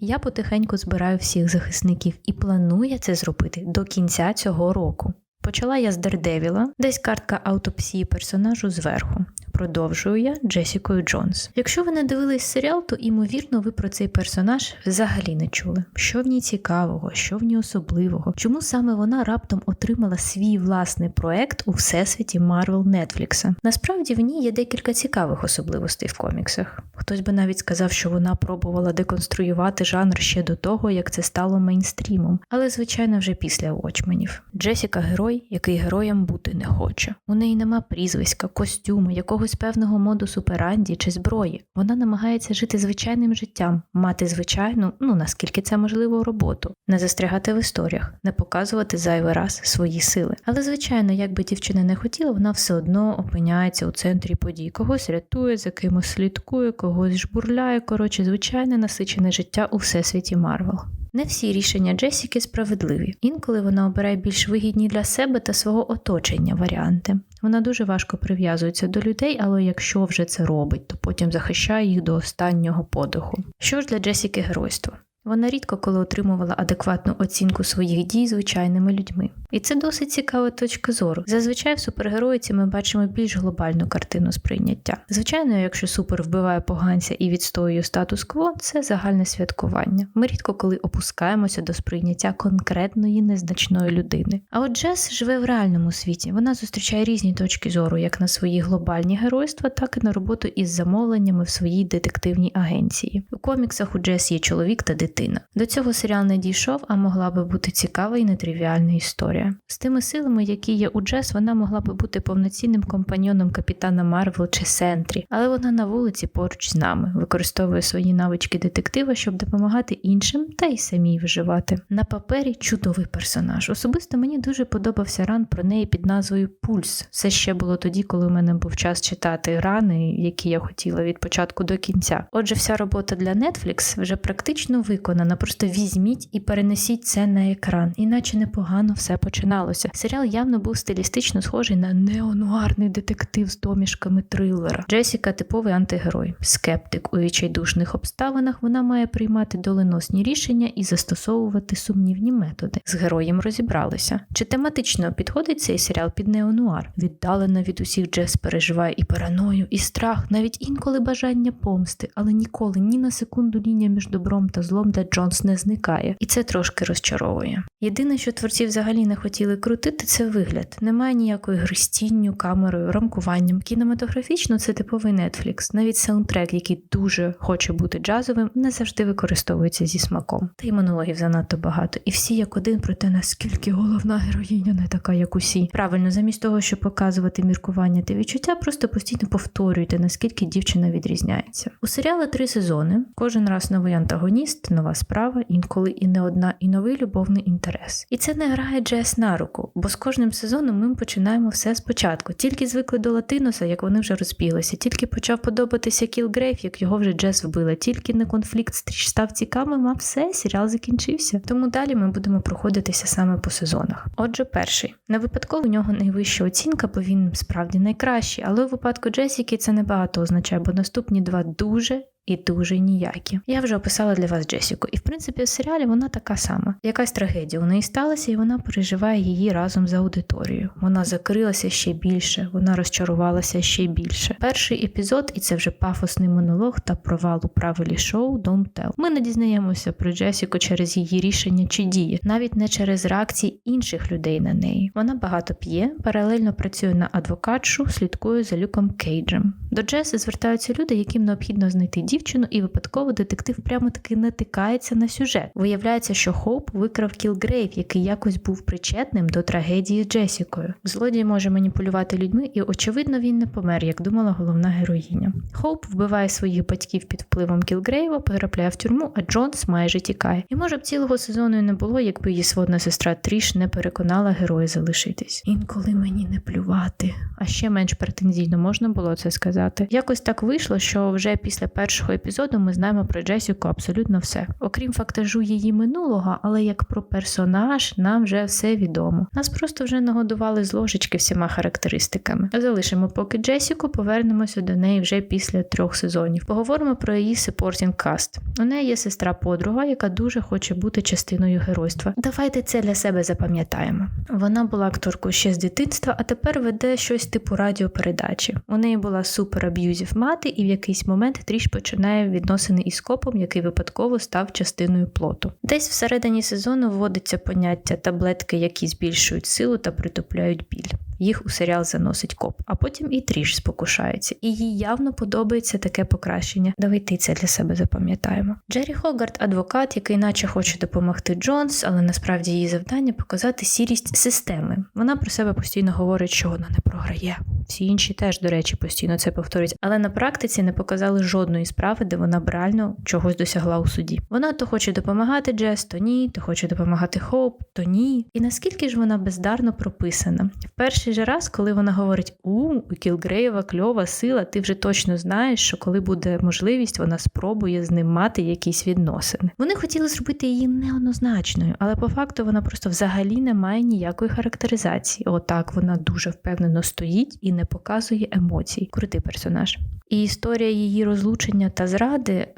Я потихеньку збираю всіх захисників і планую це зробити до кінця цього року. Почала я з Дердевіла, десь картка аутопсії персонажу зверху. Продовжую я Джесікою Джонс. Якщо ви не дивились серіал, то ймовірно ви про цей персонаж взагалі не чули. Що в ній цікавого, що в ній особливого, чому саме вона раптом отримала свій власний проект у всесвіті Марвел Нетфлікса. Насправді в ній є декілька цікавих особливостей в коміксах. Хтось би навіть сказав, що вона пробувала деконструювати жанр ще до того, як це стало мейнстрімом, але звичайно вже після Watchmenів. Джесіка герой, який героєм бути не хоче. У неї нема прізвиська, костюму, якогось певного моду суперанді чи зброї. Вона намагається жити звичайним життям, мати звичайну, ну наскільки це можливо, роботу, не застрягати в історіях, не показувати зайвий раз свої сили. Але звичайно, як би дівчина не хотіла, вона все одно опиняється у центрі подій, когось рятує, за кимось слідкує, когось жбурляє. Коротше, звичайне насичене життя у всесвіті Марвел. Не всі рішення Джесіки справедливі. Інколи вона обирає більш вигідні для себе та свого оточення варіанти. Вона дуже важко прив'язується до людей, але якщо вже це робить, то потім захищає їх до останнього подиху. Що ж для Джесіки геройство? Вона рідко коли отримувала адекватну оцінку своїх дій звичайними людьми. І це досить цікава точка зору. Зазвичай в супергероїці ми бачимо більш глобальну картину сприйняття. Звичайно, якщо супер вбиває поганця і відстоює статус-кво, це загальне святкування. Ми рідко коли опускаємося до сприйняття конкретної незначної людини. А от Джес живе в реальному світі. Вона зустрічає різні точки зору, як на свої глобальні геройства, так і на роботу із замовленнями в своїй детективній агенції. У коміксах у Джес є чоловік та дитина. До цього серіал не дійшов, а могла би бути цікава і нетривіальна історія. З тими силами, які є у Джес, вона могла би бути повноцінним компаньйоном капітана Марвел чи Сентрі, але вона на вулиці поруч з нами, використовує свої навички детектива, щоб допомагати іншим та й самій виживати. На папері чудовий персонаж. Особисто мені дуже подобався ран про неї під назвою Пульс. Це ще було тоді, коли у мене був час читати рани, які я хотіла від початку до кінця. Отже, вся робота для Netflix вже практично виконана. Просто візьміть і перенесіть це на екран, іначе непогано все починалося. Серіал явно був стилістично схожий на неонуарний детектив з домішками трилера. Джесіка типовий антигерой, скептик у відчайдушних обставинах. Вона має приймати доленосні рішення і застосовувати сумнівні методи. З героєм розібралися. Чи тематично підходить цей серіал під неонуар? Віддалено від усіх Джес переживає і параною, і страх, навіть інколи бажання помсти, але ніколи ні на секунду лінія між добром та злом де Джонс не зникає, і це трошки розчаровує. Єдине, що творці взагалі не хотіли крутити, це вигляд. Немає ніякої гри з тінню, камерою, рамкуванням. Кінематографічно це типовий Netflix. Навіть саундтрек, який дуже хоче бути джазовим, не завжди використовується зі смаком. Та й монологів занадто багато. І всі як один про те, наскільки головна героїня не така, як усі. Правильно, замість того, щоб показувати міркування та відчуття, просто постійно повторюйте, наскільки дівчина відрізняється. У серіали три сезони. Кожен раз новий антагоніст, нова справа, інколи і не одна, і новий любовний інтерес. І це не грає Джес на руку, бо з кожним сезоном ми починаємо все спочатку. Тільки звикли до Латиноса, як вони вже розбіглися, тільки почав подобатися Кілгрейв, як його вже Джес вбила, тільки не конфлікт стріч став цікавим, а все, серіал закінчився. Тому далі ми будемо проходитися саме по сезонах. Отже, перший не випадково у нього найвища оцінка, бо він справді найкращий, але у випадку Джесіки це небагато означає, бо наступні два дуже і дуже ніякі. Я вже описала для вас Джесіку, і в принципі в серіалі вона така сама. Якась трагедія у неї сталася, і вона переживає її разом з аудиторією. Вона закрилася ще більше, вона розчарувалася ще більше. Перший епізод, і це вже пафосний монолог та провал у правилі шоу Don't Tell. Ми не дізнаємося про Джесіку через її рішення чи дії, навіть не через реакції інших людей на неї. Вона багато п'є, паралельно працює на адвокатшу, слідкує за Люком Кейджем. До Джеси звертаються люди, яким необхідно знайти дію дівчину, і випадково детектив прямо таки натикається на сюжет. Виявляється, що Хоуп викрав Кілгрейв, який якось був причетним до трагедії з Джесікою. Злодій може маніпулювати людьми, і, очевидно, він не помер, як думала головна героїня. Хоуп вбиває своїх батьків під впливом Кілгрейва, потрапляє в тюрму, а Джонс майже тікає. І може б цілого сезону і не було, якби її сводна сестра Тріш не переконала героя залишитись. Інколи мені не плювати. А ще менш претензійно можна було це сказати. Якось так вийшло, що вже після першого першого епізоду ми знаємо про Джесіку абсолютно все. Окрім фактажу її минулого, але як про персонаж, нам вже все відомо. Нас просто вже нагодували з ложечки всіма характеристиками. Залишимо поки Джесіку, повернемося до неї вже після трьох сезонів. Поговоримо про її сепортінг каст. У неї є сестра подруга, яка дуже хоче бути частиною геройства. Давайте це для себе запам'ятаємо. Вона була акторкою ще з дитинства, а тепер веде щось типу радіопередачі. У неї була супер аб'юзів мати, і в якийсь момент тріш починає відносини із копом, який випадково став частиною плоту. Десь всередині сезону вводиться поняття таблетки, які збільшують силу та притупляють біль. Їх у серіал заносить коп, а потім і тріш спокушається, і їй явно подобається таке покращення. Давайте це для себе запам'ятаємо. Джері Хогарт адвокат, який наче хоче допомогти Джонс, але насправді її завдання показати сірість системи. Вона про себе постійно говорить, що вона не програє. Всі інші теж, до речі, постійно це повторюють, але на практиці не показали жодної справи, де вона б реально чогось досягла у суді. Вона то хоче допомагати Джес, то ні, то хоче допомагати Хоуп, то ні. І наскільки ж вона бездарно прописана? В перший же раз, коли вона говорить у, у Кілгрейва кльова сила, ти вже точно знаєш, що коли буде можливість, вона спробує з ним мати якісь відносини. Вони хотіли зробити її неоднозначною, але по факту вона просто взагалі не має ніякої характеризації. Отак вона дуже впевнено стоїть і не показує емоцій. Крутий персонаж. І історія її розлучення та зради,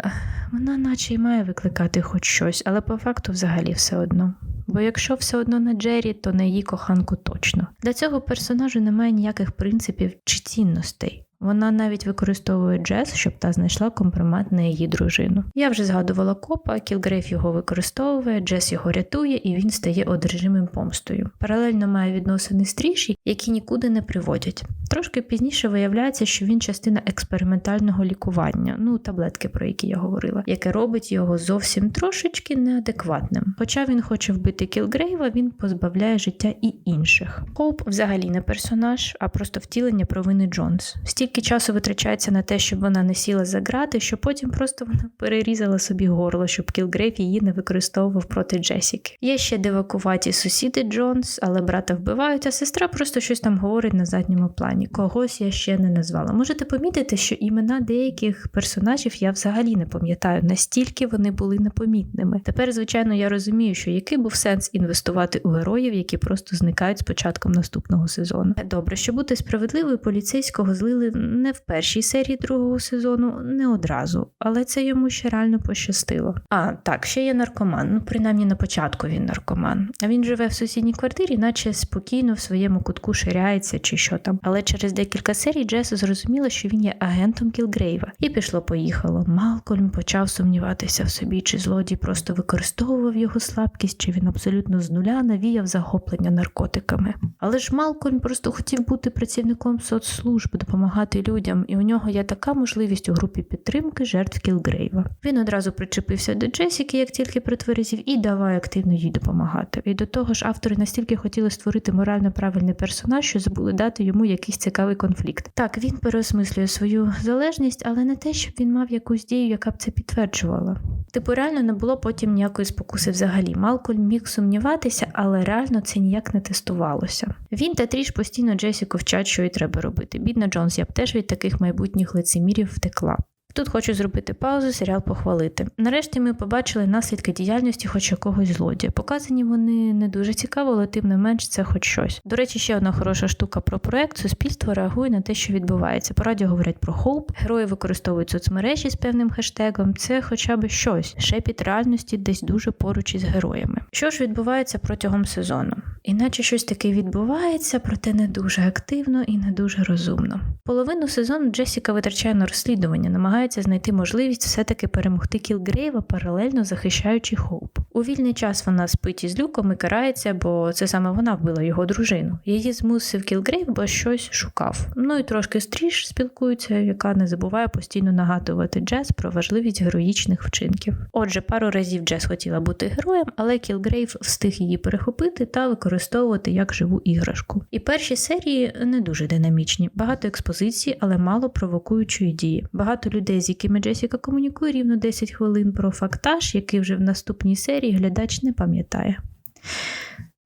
вона наче й має викликати хоч щось, але по факту взагалі все одно. Бо якщо все одно на Джері, то на її коханку точно. Для цього персонажу немає ніяких принципів чи цінностей. Вона навіть використовує Джес, щоб та знайшла компромат на її дружину. Я вже згадувала копа, Кілгрейв його використовує, Джес його рятує, і він стає одержимим помстою. Паралельно має відносини з які нікуди не приводять. Трошки пізніше виявляється, що він частина експериментального лікування, ну таблетки, про які я говорила, яке робить його зовсім трошечки неадекватним. Хоча він хоче вбити Кілгрейва, він позбавляє життя і інших. Хоуп взагалі не персонаж, а просто втілення провини Джонс. Стільки часу витрачається на те, щоб вона не сіла за грати, що потім просто вона перерізала собі горло, щоб Кілгрейв її не використовував проти Джесіки. Є ще дивакуваті сусіди Джонс, але брата вбивають, а сестра просто щось там говорить на задньому плані. Когось я ще не назвала. Можете помітити, що імена деяких персонажів я взагалі не пам'ятаю, настільки вони були непомітними. Тепер, звичайно, я розумію, що який був сенс інвестувати у героїв, які просто зникають з початком наступного сезону. Добре, щоб бути справедливою, поліцейського злили не в першій серії другого сезону, не одразу, але це йому ще реально пощастило. А так, ще є наркоман. Ну, принаймні на початку він наркоман. А він живе в сусідній квартирі, наче спокійно в своєму кутку ширяється чи що там. Але через декілька серій Джес зрозуміла, що він є агентом Кілгрейва, і пішло-поїхало. Малкольм почав сумніватися в собі, чи злодій просто використовував його слабкість, чи він абсолютно з нуля навіяв захоплення наркотиками. Але ж Малкольм просто хотів бути працівником соцслужб, допомагати людям, і у нього є така можливість у групі підтримки жертв Кілгрейва. Він одразу причепився до Джесіки, як тільки притверезів, і давай активно їй допомагати. І до того ж, автори настільки хотіли створити морально правильний персонаж, що забули дати йому якийсь цікавий конфлікт. Так, він переосмислює свою залежність, але не те, щоб він мав якусь дію, яка б це підтверджувала. Типу, реально не було потім ніякої спокуси взагалі. Малкольм міг сумніватися, але реально це ніяк не тестувалося. Він та Тріш постійно Джесіку вчать, що й треба робити. Бідна Джонс, я б теж від таких майбутніх лицемірів втекла. Тут хочу зробити паузу, серіал похвалити. Нарешті ми побачили наслідки діяльності хоч якогось злодія. Показані вони не дуже цікаво, але тим не менш це хоч щось. До речі, ще одна хороша штука про проект. Суспільство реагує на те, що відбувається. По радіо говорять про хоуп, герої використовують соцмережі з певним хештегом. Це хоча б щось. Шепіт реальності десь дуже поруч із героями. Що ж відбувається протягом сезону? Іначе щось таке відбувається, проте не дуже активно і не дуже розумно. Половину сезону Джесіка витрачає на розслідування, намагається знайти можливість все-таки перемогти Кілгрейва, паралельно захищаючи Хоуп. У вільний час вона спить із люком і карається, бо це саме вона вбила його дружину. Її змусив Кілгрейв, бо щось шукав. Ну і трошки стріж спілкується, яка не забуває постійно нагадувати Джес про важливість героїчних вчинків. Отже, пару разів Джес хотіла бути героєм, але Кілгрейв встиг її перехопити та використовувати як живу іграшку. І перші серії не дуже динамічні, багато експозиції, але мало провокуючої дії. Багато людей, з якими Джесіка комунікує рівно 10 хвилин про фактаж, який вже в наступній серії глядач не пам'ятає.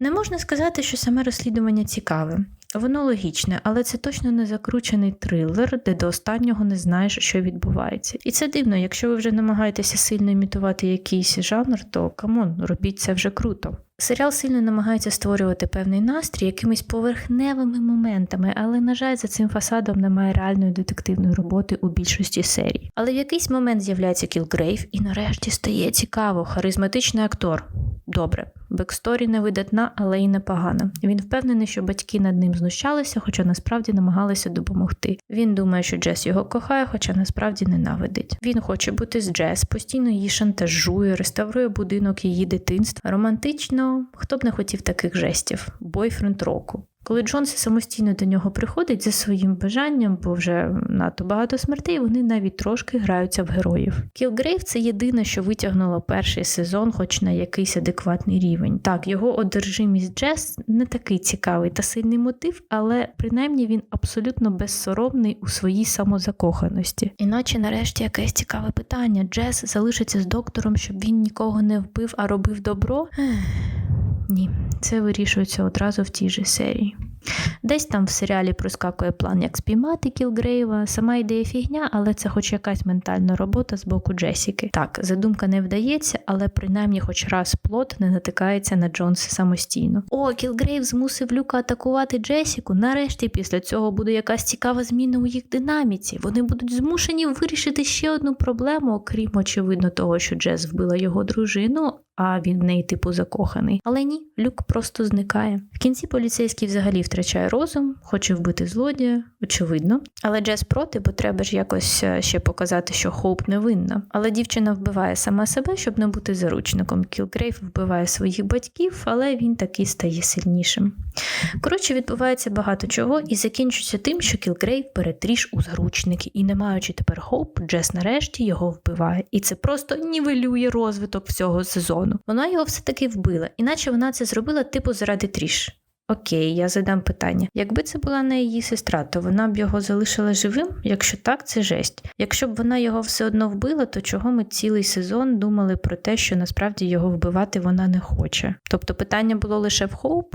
Не можна сказати, що саме розслідування цікаве. Воно логічне, але це точно не закручений трилер, де до останнього не знаєш, що відбувається. І це дивно, якщо ви вже намагаєтеся сильно імітувати якийсь жанр, то камон, робіть це вже круто. Серіал сильно намагається створювати певний настрій якимись поверхневими моментами, але, на жаль, за цим фасадом немає реальної детективної роботи у більшості серій. Але в якийсь момент з'являється Кілгрейв і нарешті стає цікаво, харизматичний актор. Добре, бексторі не видатна, але й непогана. Він впевнений, що батьки над ним знущалися, хоча насправді намагалися допомогти. Він думає, що Джес його кохає, хоча насправді ненавидить. Він хоче бути з Джес, постійно її шантажує, реставрує будинок її дитинства. Романтично, хто б не хотів таких жестів, бойфренд року. Коли Джонс самостійно до нього приходить за своїм бажанням, бо вже надто багато смертей, вони навіть трошки граються в героїв. Кілгрейв це єдине, що витягнуло перший сезон, хоч на якийсь адекватний рівень. Так, його одержимість Джес не такий цікавий та сильний мотив, але принаймні він абсолютно безсоромний у своїй самозакоханості. Іначе, нарешті, якесь цікаве питання: Джес залишиться з доктором, щоб він нікого не вбив, а робив добро. Ні, це вирішується одразу в тій же серії. Десь там в серіалі проскакує план, як спіймати Кілгрейва. Сама ідея фігня, але це хоч якась ментальна робота з боку Джесіки. Так, задумка не вдається, але принаймні хоч раз плот не натикається на Джонса самостійно. О, Кілгрейв змусив Люка атакувати Джесіку. Нарешті після цього буде якась цікава зміна у їх динаміці. Вони будуть змушені вирішити ще одну проблему, окрім очевидно того, що Джес вбила його дружину. А він в неї типу закоханий. Але ні, люк просто зникає. В кінці поліцейський взагалі втрачає розум, хоче вбити злодія, очевидно. Але Джес проти, бо треба ж якось е, ще показати, що Хоуп невинна. Але дівчина вбиває сама себе, щоб не бути заручником. Кілгрейв вбиває своїх батьків, але він таки стає сильнішим. Коротше, відбувається багато чого і закінчується тим, що Кілгрейв бере тріш у заручники, і, не маючи тепер Хоуп, Джес нарешті його вбиває. І це просто нівелює розвиток всього сезону. Вона його все-таки вбила, іначе вона це зробила типу заради тріш. Окей, я задам питання. Якби це була не її сестра, то вона б його залишила живим? Якщо так, це жесть. Якщо б вона його все одно вбила, то чого ми цілий сезон думали про те, що насправді його вбивати вона не хоче? Тобто питання було лише в Хоуп,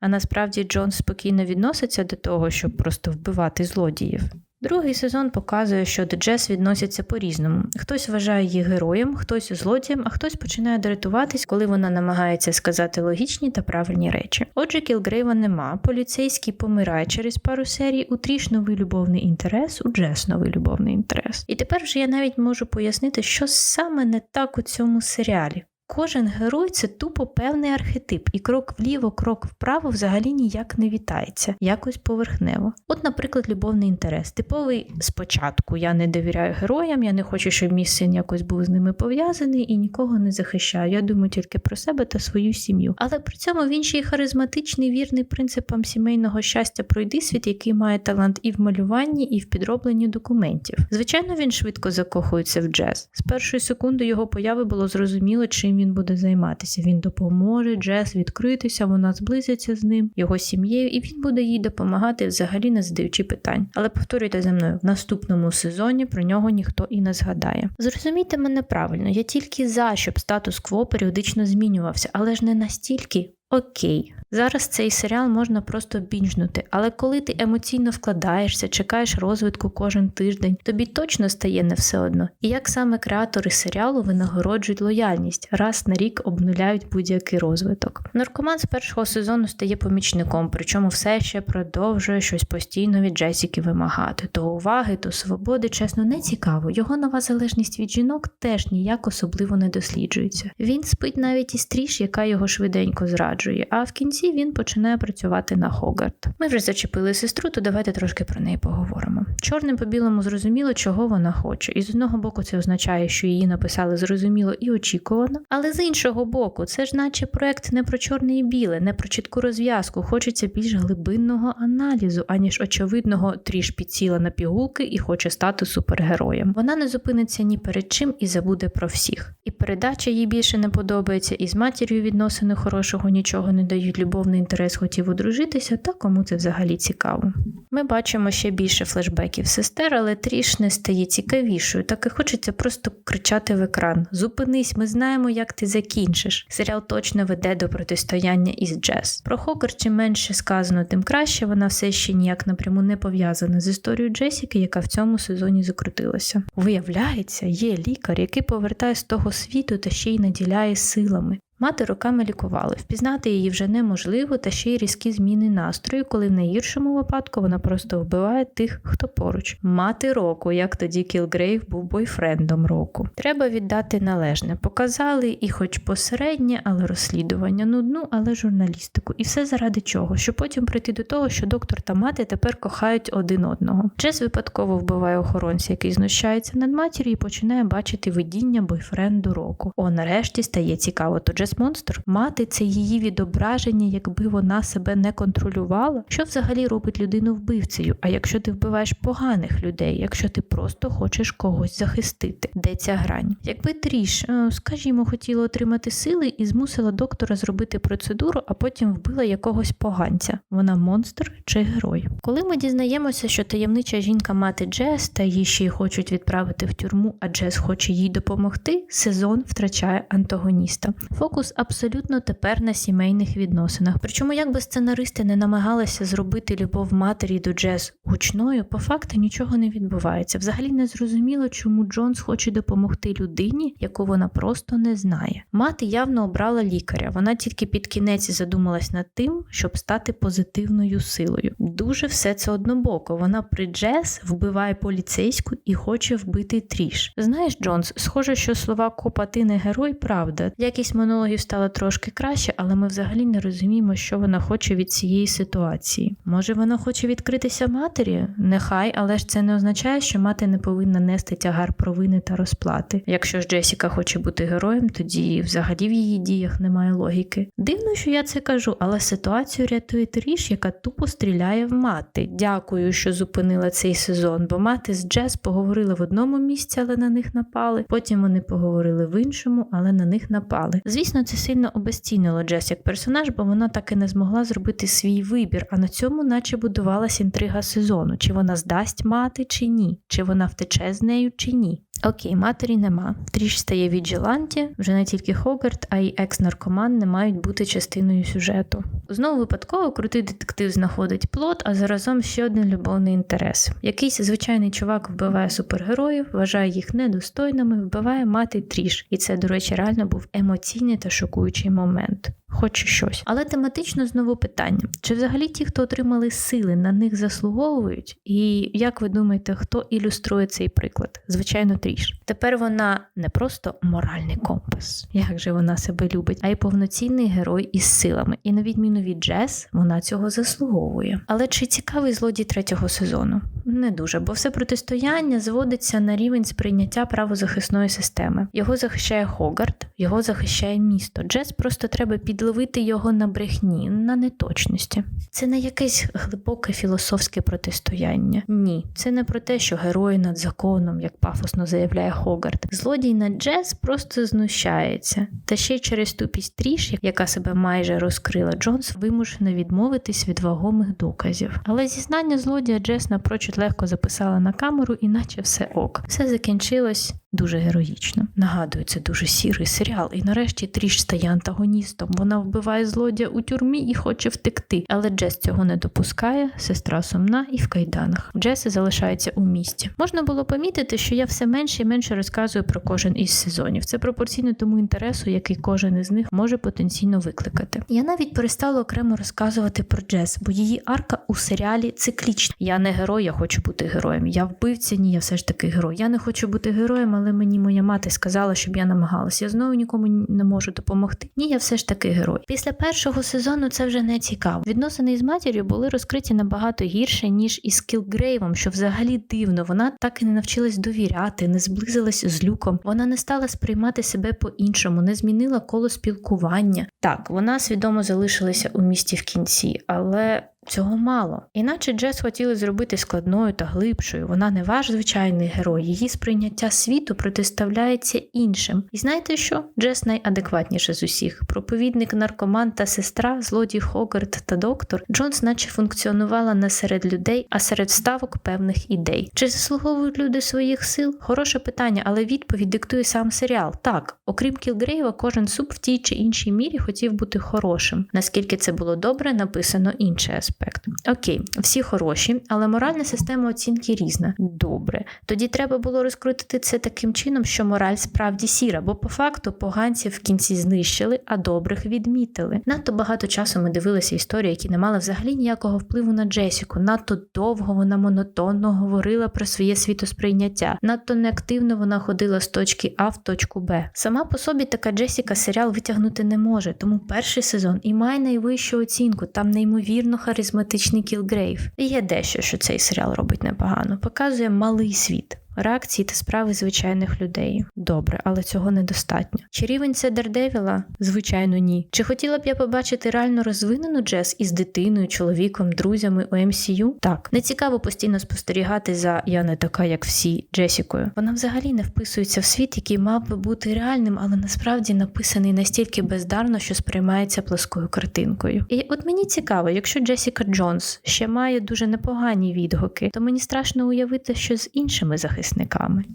а насправді Джон спокійно відноситься до того, щоб просто вбивати злодіїв. Другий сезон показує, що до Джес відносяться по-різному. Хтось вважає її героєм, хтось злодієм, а хтось починає дратуватись, коли вона намагається сказати логічні та правильні речі. Отже, Кілгрейва нема. Поліцейський помирає через пару серій. У Тріш новий любовний інтерес, у Джес новий любовний інтерес. І тепер вже я навіть можу пояснити, що саме не так у цьому серіалі. Кожен герой це тупо певний архетип, і крок вліво, крок вправо взагалі ніяк не вітається, якось поверхнево. От, наприклад, любовний інтерес. Типовий спочатку я не довіряю героям, я не хочу, щоб мій син якось був з ними пов'язаний і нікого не захищаю. Я думаю тільки про себе та свою сім'ю. Але при цьому він ще й харизматичний, вірний принципам сімейного щастя пройди світ, який має талант і в малюванні, і в підробленні документів. Звичайно, він швидко закохується в джаз. З першої секунди його появи було зрозуміло, чим він буде займатися. Він допоможе Джес відкритися, вона зблизиться з ним, його сім'єю, і він буде їй допомагати взагалі не задаючи питань. Але повторюйте за мною, в наступному сезоні про нього ніхто і не згадає. Зрозумійте мене правильно, я тільки за, щоб статус-кво періодично змінювався, але ж не настільки. Окей, зараз цей серіал можна просто бінжнути, але коли ти емоційно вкладаєшся, чекаєш розвитку кожен тиждень, тобі точно стає не все одно. І як саме креатори серіалу винагороджують лояльність, раз на рік обнуляють будь-який розвиток. Наркоман з першого сезону стає помічником, причому все ще продовжує щось постійно від Джесіки вимагати. То уваги, то свободи, чесно, не цікаво. Його нова залежність від жінок теж ніяк особливо не досліджується. Він спить навіть із тріш, яка його швиденько зраджує, а в кінці він починає працювати на Хогарт. Ми вже зачепили сестру, то давайте трошки про неї поговоримо. Чорним по білому зрозуміло, чого вона хоче, і з одного боку це означає, що її написали зрозуміло і очікувано. Але з іншого боку, це ж наче проект не про чорне і біле, не про чітку розв'язку. Хочеться більш глибинного аналізу, аніж очевидного тріш підсіла на пігулки і хоче стати супергероєм. Вона не зупиниться ні перед чим і забуде про всіх. І передача їй більше не подобається, і з матір'ю відносини хорошого нічого не дають. Любовний інтерес хотів одружитися, та кому це взагалі цікаво. Ми бачимо ще більше флешбеків сестер, але тріш не стає цікавішою, так і хочеться просто кричати в екран: Зупинись, ми знаємо, як ти закінчиш. Серіал точно веде до протистояння із Джес. Про Хокер чим менше сказано, тим краще. Вона все ще ніяк напряму не пов'язана з історією Джесіки, яка в цьому сезоні закрутилася. Виявляється, є лікар, який повертає з того світу та ще й наділяє силами. Мати роками лікували, впізнати її вже неможливо, та ще й різкі зміни настрою, коли в найгіршому випадку вона просто вбиває тих, хто поруч. Мати року, як тоді Кілгрейв був бойфрендом року. Треба віддати належне. Показали і, хоч посереднє, але розслідування, нудну, але журналістику. І все заради чого? Щоб потім прийти до того, що доктор та мати тепер кохають один одного. Джес випадково вбиває охоронця, який знущається над матір'ю і починає бачити видіння бойфренду року. О, нарешті стає цікаво. То Монстр мати це її відображення, якби вона себе не контролювала. Що взагалі робить людину вбивцею? А якщо ти вбиваєш поганих людей, якщо ти просто хочеш когось захистити, де ця грань? Якби Тріш, е, скажімо, хотіла отримати сили і змусила доктора зробити процедуру, а потім вбила якогось поганця. Вона монстр чи герой? Коли ми дізнаємося, що таємнича жінка мати Джес та її ще й хочуть відправити в тюрму, а Джес хоче їй допомогти, сезон втрачає антагоніста. Фокус абсолютно тепер на сімейних відносинах. Причому, якби сценаристи не намагалися зробити любов матері до Джес гучною, по факту нічого не відбувається. Взагалі не зрозуміло, чому Джонс хоче допомогти людині, яку вона просто не знає. Мати явно обрала лікаря. Вона тільки під кінець задумалась над тим, щоб стати позитивною силою. Дуже все це однобоко. Вона при Джес вбиває поліцейську і хоче вбити тріш. Знаєш, Джонс, схоже, що слова копа ти не герой, правда. Якісь Якість монологів стало трошки краще, але ми взагалі не розуміємо, що вона хоче від цієї ситуації. Може, вона хоче відкритися матері? Нехай, але ж це не означає, що мати не повинна нести тягар провини та розплати. Якщо ж Джесіка хоче бути героєм, тоді взагалі в її діях немає логіки. Дивно, що я це кажу, але ситуацію рятує Тріш, яка тупо стріляє в мати. Дякую, що зупинила цей сезон, бо мати з Джес поговорили в одному місці, але на них напали. Потім вони поговорили в іншому, але на них напали. Звісно, це сильно обезцінило Джес як персонаж, бо вона так і не змогла зробити свій вибір. А на цьому, наче будувалась інтрига сезону: чи вона здасть мати, чи ні, чи вона втече з нею, чи ні. Окей, матері нема. Тріш стає віджиланті, вже не тільки Хогарт, а й екс-наркоман не мають бути частиною сюжету. Знову випадково крутий детектив знаходить плод, а заразом ще один любовний інтерес. Якийсь звичайний чувак вбиває супергероїв, вважає їх недостойними, вбиває мати тріш. І це, до речі, реально був емоційний та шокуючий момент. Хоч щось. Але тематично знову питання: чи взагалі ті, хто отримали сили, на них заслуговують? І як ви думаєте, хто ілюструє цей приклад? Звичайно, тріш. Тепер вона не просто моральний компас, як же вона себе любить, а й повноцінний герой із силами. І на відміну від Джес, вона цього заслуговує. Але чи цікавий злодій третього сезону? Не дуже, бо все протистояння зводиться на рівень сприйняття правозахисної системи. Його захищає Хогарт, його захищає місто. Джес просто треба підловити його на брехні, на неточності. Це не якесь глибоке філософське протистояння. Ні, це не про те, що герої над законом, як пафосно заявляє Хогарт. Злодій на Джес просто знущається. Та ще через тупість тріш, яка себе майже розкрила, Джонс вимушено відмовитись від вагомих доказів. Але зізнання злодія Джес напрочуд легко записала на камеру, іначе все ок. Все закінчилось дуже героїчно. Нагадую, це дуже сірий серіал. І нарешті тріш стає антагоністом. Вона вбиває злодія у тюрмі і хоче втекти. Але Джес цього не допускає. Сестра сумна і в кайданах. Джес залишається у місті. Можна було помітити, що я все менше і менше розказую про кожен із сезонів. Це пропорційно тому інтересу, який кожен із них може потенційно викликати. Я навіть перестала окремо розказувати про Джес, бо її арка у серіалі циклічна. Я не герой, я хочу бути героєм. Я вбивця, ні, я все ж таки герой. Я не хочу бути героєм, але мені моя мати сказала, щоб я намагалася. Я знову нікому не можу допомогти. Ні, я все ж таки герой. Після першого сезону це вже не цікаво. Відносини із матір'ю були розкриті набагато гірше, ніж із Кілгрейвом, що взагалі дивно. Вона так і не навчилась довіряти, не зблизилась з люком. Вона не стала сприймати себе по-іншому, не змінила коло спілкування. Так, вона свідомо залишилася у місті в кінці, але Цього мало. Іначе Джес хотіли зробити складною та глибшою. Вона не ваш звичайний герой. Її сприйняття світу протиставляється іншим. І знаєте що? Джес найадекватніша з усіх. Проповідник, наркоман та сестра, злодій Хогарт та доктор. Джонс, наче функціонувала не серед людей, а серед вставок певних ідей. Чи заслуговують люди своїх сил? Хороше питання, але відповідь диктує сам серіал. Так, окрім Кілгрейва, кожен суп в тій чи іншій мірі хотів бути хорошим. Наскільки це було добре, написано інший аспект. Окей, всі хороші, але моральна система оцінки різна. Добре. Тоді треба було розкрутити це таким чином, що мораль справді сіра, бо по факту поганців в кінці знищили, а добрих відмітили. Надто багато часу ми дивилися історії, які не мали взагалі ніякого впливу на Джесіку. Надто довго вона монотонно говорила про своє світосприйняття. Надто неактивно вона ходила з точки А в точку Б. Сама по собі така Джесіка серіал витягнути не може, тому перший сезон і має найвищу оцінку. Там неймовірно харизматичний Кілгрейв. І є дещо, що цей серіал робить непогано. Показує малий світ. Реакції та справи звичайних людей. Добре, але цього недостатньо. Чи рівень це Дердевіла? Звичайно, ні. Чи хотіла б я побачити реально розвинену Джес із дитиною, чоловіком, друзями у MCU? Так, не цікаво постійно спостерігати за я не така, як всі Джесікою. Вона взагалі не вписується в світ, який мав би бути реальним, але насправді написаний настільки бездарно, що сприймається плоскою картинкою. І от мені цікаво, якщо Джесіка Джонс ще має дуже непогані відгуки, то мені страшно уявити, що з іншими захисниками.